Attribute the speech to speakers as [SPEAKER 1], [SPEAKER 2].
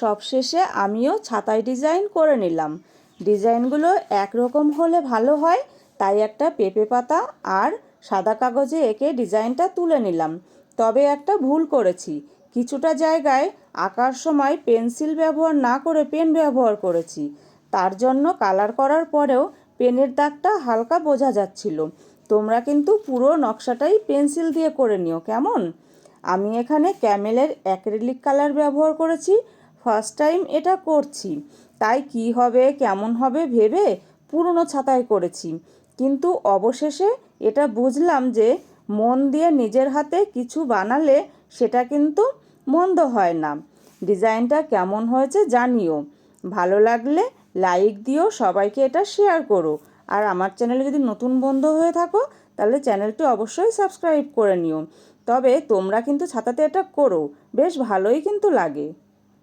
[SPEAKER 1] সবশেষে আমিও ছাতায় ডিজাইন করে নিলাম। ডিজাইনগুলো একরকম হলে ভালো হয়, তাই একটা পেঁপে পাতা আর সাদা কাগজে এঁকে ডিজাইনটা তুলে নিলাম। তবে একটা ভুল করেছি। কিছুটা জায়গায় আঁকার সময় পেন্সিল ব্যবহার না করে পেন ব্যবহার করেছি। তার জন্য কালার করার পরেও পেনের দাগটা হালকা বোঝা যাচ্ছিল। তোমরা কিন্তু পুরো নকশাটাই পেন্সিল দিয়ে করে নিও, কেমন? আমি এখানে ক্যামেলের অ্যাক্রিলিক কালার ব্যবহার করেছি ফার্স্ট টাইম এটা করছি। তাই কি হবে, কেমন হবে ভেবে পুরনো ছাতায় করেছি। কিন্তু অবশেষে এটা বুঝলাম যে মন দিয়ে নিজের হাতে কিছু বানালে সেটা কিন্তু মন্দ হয় না। ডিজাইনটা কেমন হয়েছে জানিও। ভালো লাগলে লাইক দিও, সবাইকে এটা শেয়ার করো। আর আমার চ্যানেলে যদি নতুন বন্ধু হয়ে থাকো, তাহলে চ্যানেলটি অবশ্যই সাবস্ক্রাইব করে নিও। তবে তোমরা কিন্তু ছাতাতে এটা করো, বেশ ভালোই কিন্তু লাগে।